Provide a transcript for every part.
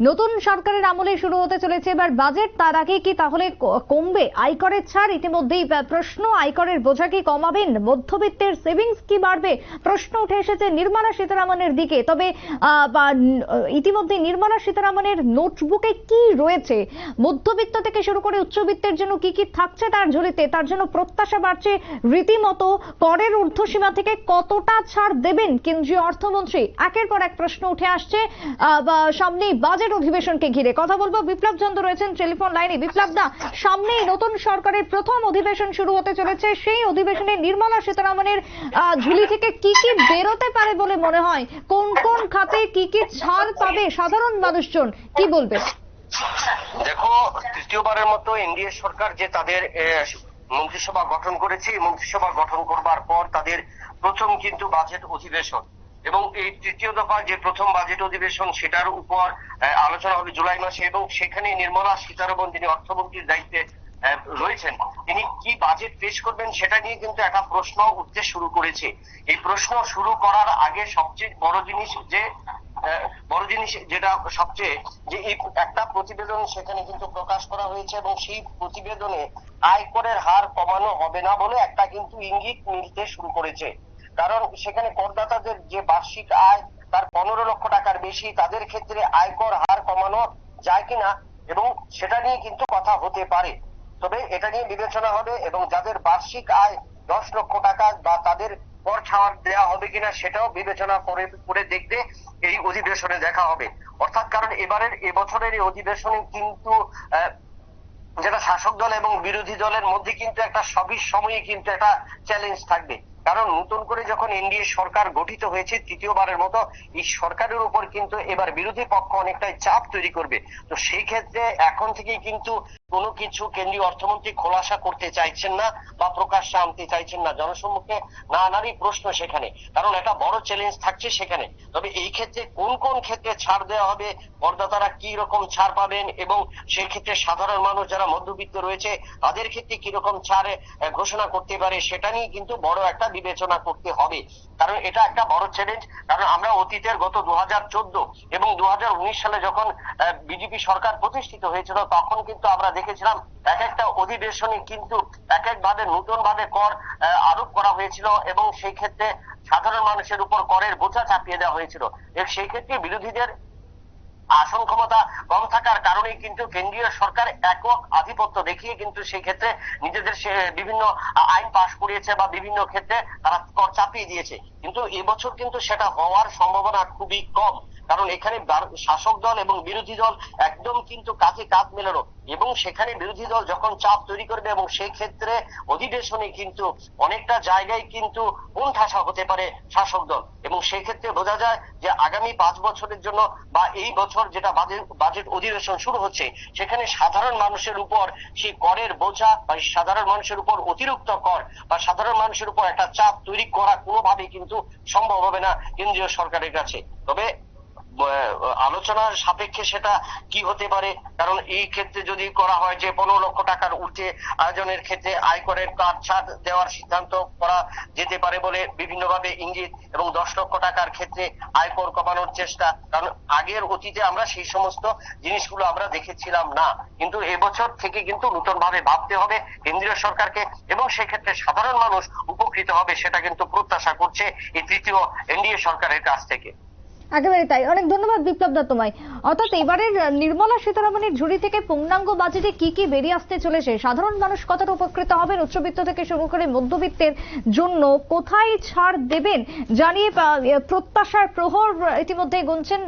নতুন সরকারের আমলে শুরু হতে চলেছে, এবার বাজেট তার আগে কি তাহলে কমবে? আয়করের ছাড় ইতিমধ্যেই প্রশ্ন আয়করের বোঝা কি কমাবেন? মধ্যবিত্তের সেভিংস কি বাড়বে? প্রশ্ন উঠে এসেছে নির্মলা সীতারামনের দিকে। তবে ইতিমধ্যে নির্মলা সীতারামনের নোটবুকে কি রয়েছে? মধ্যবিত্ত থেকে শুরু করে উচ্চবিত্তের জন্য কি কি থাকছে তার ঝুলিতে? তার জন্য প্রত্যাশা বাড়ছে রীতিমতো। করের ঊর্ধ্বসীমা থেকে কতটা ছাড় দেবেন কেন্দ্রীয় অর্থমন্ত্রী? একের পর এক প্রশ্ন উঠে আসছে সামনেই বাজেট অধিবেশনকে ঘিরে কথা বলব। বিপ্লব চন্দ্র রয়েছেন টেলিফোন লাইনে। বিপ্লব দা, সামনেই নতুন সরকারের প্রথম অধিবেশন শুরু হতে চলেছে। সেই অধিবেশনে নির্মলা সীতারামনের ঝুলি থেকে কি কি বেরোতে পারে বলে মনে হয়? কোন কোন খাতে কি কি ছাড় পাবে সাধারণ মানুষজন? কি বলবে? দেখো, তৃতীয়বারের মতো এনডিএ সরকার যে তাদের মন্ত্রিসভা গঠন করেছে, মন্ত্রিসভা গঠন করবার পর তাদের প্রথম কিন্তু বাজেট অধিবেশন। এবং এই তৃতীয় দফা যে প্রথম বাজেট অধিবেশন, সেটার উপর আলোচনা হবে জুলাই মাসে এবং সেখানে নির্মলা সীতারমন যিনি অর্থমন্ত্রীর দায়িত্বে রয়েছেন, তিনি কি বাজেট পেশ করবেন সেটা নিয়ে কিন্তু একটা প্রশ্ন উঠতে শুরু করেছে। এই প্রশ্ন শুরু করার আগে সবচেয়ে বড় জিনিস যে বড় জিনিস যেটা সবচেয়ে যে এই একটা প্রতিবেদন সেখানে কিন্তু প্রকাশ করা হয়েছে এবং সেই প্রতিবেদনে আয়করের হার কমানো হবে না বলে একটা কিন্তু ইঙ্গিত মিলতে শুরু করেছে। কারণ সেখানে করদাতাদের যে বার্ষিক আয়, তার পনেরো লক্ষ টাকার বেশি, তাদের ক্ষেত্রে আয়কর হার কমানো যায় কিনা এবং সেটা নিয়ে কিন্তু কথা হতে পারে। তবে এটা নিয়ে বিবেচনা হবে এবং যাদের বার্ষিক আয় দশ লক্ষ টাকা বা তাদের কর ছাড় দেওয়া হবে কিনা সেটাও বিবেচনা করে করে দেখতে এই অধিবেশনে দেখা হবে। অর্থাৎ কারণ এবারের এবছরের এই অধিবেশনে কিন্তু যেটা শাসক দল এবং বিরোধী দলের মধ্যে কিন্তু একটা সবই সময়ে কিন্তু একটা চ্যালেঞ্জ থাকবে। কারণ নতুন করে যখন এনডিএ সরকার গঠিত হয়েছে, তৃতীয়বারের মতো এই সরকারের উপর কিন্তু এবার বিরোধী পক্ষ অনেকটাই চাপ তৈরি করবে। তো সেই ক্ষেত্রে এখন থেকেই কিন্তু কোনো কিছু কেন্দ্রীয় অর্থমন্ত্রী খোলাসা করতে চাইছেন না বা প্রকাশ্যে আনতে চাইছেন না। জনসম্মুখে নানারই প্রশ্ন সেখানে। কারণ একটা বড় চ্যালেঞ্জ থাকছে সেখানে। তবে এই ক্ষেত্রে কোন কোন ক্ষেত্রে ছাড় দেওয়া হবে, করদাতারা কি রকম ছাড় পাবেন এবং সেই ক্ষেত্রে সাধারণ মানুষ যারা মধ্যবিত্ত রয়েছে, তাদের ক্ষেত্রে কি রকম ছাড় ঘোষণা করতে পারে সেটা নিয়ে কিন্তু বড় একটা বিবেচনা করতে হবে। কারণ এটা একটা বড় চ্যালেঞ্জ কারণ আমরা অতীতের গত দু হাজার চোদ্দ এবং দু হাজার উনিশ সালে যখন বিজেপি সরকার প্রতিষ্ঠিত হয়েছিল, তখন কিন্তু আমরা দেখেছিলাম, এক একটা অধিবেশনে কিন্তু এক এক ভাবে নতুন ভাবে কর আরোপ করা হয়েছিল এবং সেই ক্ষেত্রে সাধারণ মানুষের উপর করের বোঝা চাপিয়ে দেওয়া হয়েছিল। সেই ক্ষেত্রে বিরোধীদের আসন ক্ষমতা কম থাকার কারণেই কিন্তু কেন্দ্রীয় সরকার একক আধিপত্য দেখিয়ে কিন্তু সেই ক্ষেত্রে নিজেদের বিভিন্ন আইন পাশ করিয়েছে বা বিভিন্ন ক্ষেত্রে তারা কর চাপিয়ে দিয়েছে। কিন্তু এবছর কিন্তু সেটা হওয়ার সম্ভাবনা খুবই কম। কারণ এখানে শাসক দল এবং বিরোধী দল একদম কিন্তু কাঁধে কাঁধ মেলানো। এবং সেখানে বিরোধী দল যখন চাপ তৈরি করবে এবং সেই ক্ষেত্রে অধিবেশনে কিন্তু অনেকটা জায়গায় কিন্তু কোণঠাসা হতে পারে শাসক দল। এবং সেই ক্ষেত্রে বোঝা যায় যে আগামী পাঁচ বছরের জন্য বা এই বছর যেটা বাজেট অধিবেশন শুরু হচ্ছে, সেখানে সাধারণ মানুষের উপর সেই করের বোঝা বা সাধারণ মানুষের উপর অতিরিক্ত কর বা সাধারণ মানুষের উপর একটা চাপ তৈরি করা কোনোভাবেই কিন্তু সম্ভব হবে না কেন্দ্রীয় সরকারের কাছে। তবে আলোচনার সাপেক্ষে সেটা কি হতে পারে? কারণ এই ক্ষেত্রে যদি করা হয় যে পনেরো লক্ষ টাকার ঊর্ধ্বে আয়োজনের ক্ষেত্রে আয়করের কাজ ছাড় দেওয়ার সিদ্ধান্ত করা যেতে পারে বলে বিভিন্নভাবে ইঙ্গিত এবং দশ লক্ষ টাকার ক্ষেত্রে আয়কর কমানোর চেষ্টা। কারণ আগের অতীতে আমরা সেই সমস্ত জিনিসগুলো আমরা দেখেছিলাম না। কিন্তু এবছর থেকে কিন্তু নতুন ভাবে ভাবতে হবে কেন্দ্রীয় সরকারকে এবং সেক্ষেত্রে সাধারণ মানুষ উপকৃত হবে সেটা কিন্তু প্রত্যাশা করছে এই তৃতীয় এনডিএ সরকারের কাছ থেকে। একেবারে তাই। অনেক ধন্যবাদ বিপ্লব দা তোমায়। অর্থাৎ এবারের নির্মলা সীতারামনের ঝুড়ি থেকে পূর্ণাঙ্গ বাজেটে কি কি বেরিয়ে আসতে চলেছে? সাধারণ মানুষ কতটা উপকৃত হবেন উচ্চবিত্ত থেকে শুরু করে মধ্যবিত্তের জন্য কোথায় ছাড় দেবেন? জানিয়ে প্রত্যাশার প্রহর ইতিমধ্যে গুনছেন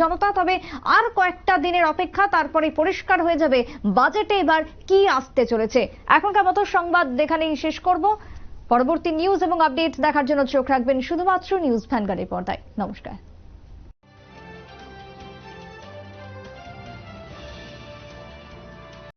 জনতা। তবে আর কয়েকটা দিনের অপেক্ষা, তারপরে পরিষ্কার হয়ে যাবে বাজেটে এবার কি আসতে চলেছে। এখনকার মতো সংবাদ এখানেই শেষ করব। পরবর্তী নিউজ এবং আপডেট দেখার জন্য চোখ রাখবেন শুধুমাত্র নিউজ ভ্যানগার্ডের পর্দায়। নমস্কার।